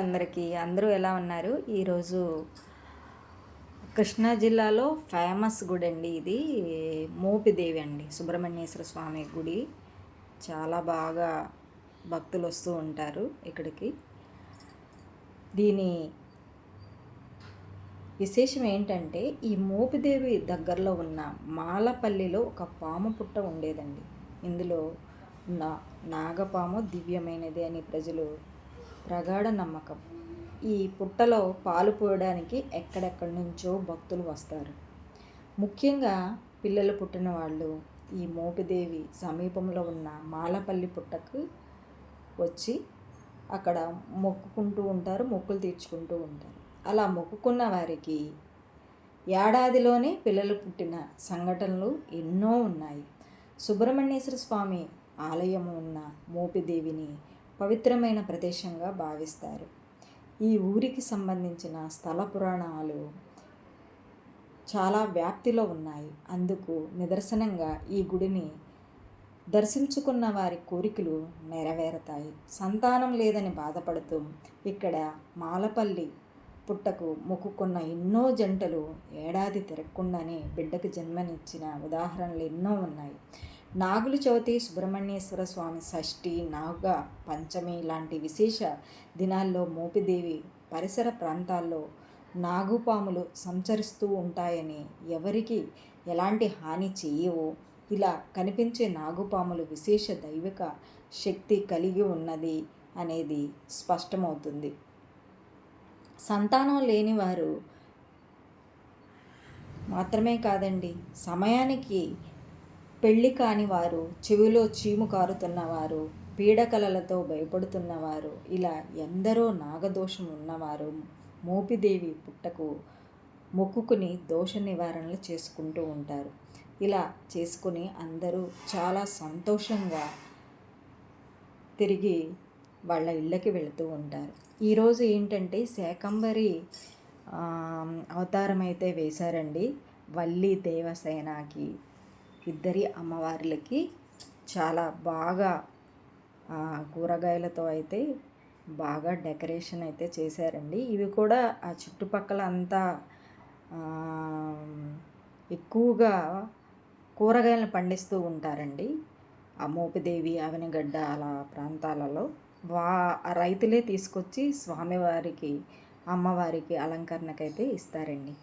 అందరికీ అందరూ ఎలా ఉన్నారు? ఈరోజు కృష్ణా జిల్లాలో ఫేమస్ గుడి అండి ఇది. మోపిదేవి అండి సుబ్రహ్మణ్యేశ్వర స్వామి గుడి. చాలా బాగా భక్తులు వస్తూ ఉంటారు ఇక్కడికి. దీని విశేషం ఏంటంటే ఈ మోపిదేవి దగ్గరలో ఉన్న మాలపల్లిలో ఒక పాము పుట్ట ఉండేదండి. ఇందులో నా నాగపాము దివ్యమైనది అని ప్రజలు ప్రగాఢ నమ్మకం. ఈ పుట్టలో పాలు పోయడానికి ఎక్కడెక్కడి నుంచో భక్తులు వస్తారు. ముఖ్యంగా పిల్లలు పుట్టిన వాళ్ళు ఈ మోపిదేవి సమీపంలో ఉన్న మాలపల్లి పుట్టకు వచ్చి అక్కడ మొక్కుకుంటూ ఉంటారు మొక్కులు తీర్చుకుంటూ ఉంటారు. అలా మొక్కుకున్న వారికి ఏడాదిలోనే పిల్లలు పుట్టిన సంఘటనలు ఎన్నో ఉన్నాయి. సుబ్రహ్మణ్యేశ్వర స్వామి ఆలయము ఉన్న మోపిదేవిని పవిత్రమైన ప్రదేశంగా భావిస్తారు. ఈ ఊరికి సంబంధించిన స్థల పురాణాలు చాలా వ్యాప్తిలో ఉన్నాయి. అందుకు నిదర్శనంగా ఈ గుడిని దర్శించుకున్న వారి కోరికలు నెరవేరతాయి. సంతానం లేదని బాధపడుతూ ఇక్కడ మాలపల్లి పుట్టకు మొక్కుకున్న ఎన్నో జంటలు ఏడాది తిరగకుండానే బిడ్డకు జన్మనిచ్చిన ఉదాహరణలు ఎన్నో ఉన్నాయి. నాగుల చవితి సుబ్రహ్మణ్యేశ్వర స్వామి షష్ఠి నాగ పంచమి లాంటి విశేష దినాల్లో మోపిదేవి పరిసర ప్రాంతాల్లో నాగుపాములు సంచరిస్తూ ఉంటాయని ఎవరికి ఎలాంటి హాని చేయవో ఇలా కనిపించే నాగుపాములు విశేష దైవిక శక్తి కలిగి ఉన్నది అనేది స్పష్టమవుతుంది. సంతానం లేని వారు మాత్రమే కాదండి సమయానికి పెళ్ళి కాని వారు చెవిలో చీము కారుతున్నవారు పీడకలలతో భయపడుతున్నవారు ఇలా ఎందరో నాగదోషం ఉన్నవారు మోపిదేవి పుట్టకు మొక్కుకుని దోష నివారణలు చేసుకుంటూ ఉంటారు. ఇలా చేసుకుని అందరూ చాలా సంతోషంగా తిరిగి వాళ్ళ ఇళ్ళకి వెళుతూ ఉంటారు. ఈరోజు ఏంటంటే శాకంబరి అవతారం అయితే వేశారండి. వల్లి దేవసేనకి ఇద్దరి అమ్మవార్లకి చాలా బాగా కూరగాయలతో అయితే బాగా డెకరేషన్ అయితే చేశారండి. ఇవి కూడా ఆ చుట్టుపక్కల అంతా ఎక్కువగా కూరగాయలను పండిస్తూ ఉంటారండి. ఆ మోపిదేవి అవనిగడ్డ అలా ప్రాంతాలలో వా రైతులే తీసుకొచ్చి స్వామివారికి అమ్మవారికి అలంకరణకైతే ఇస్తారండి.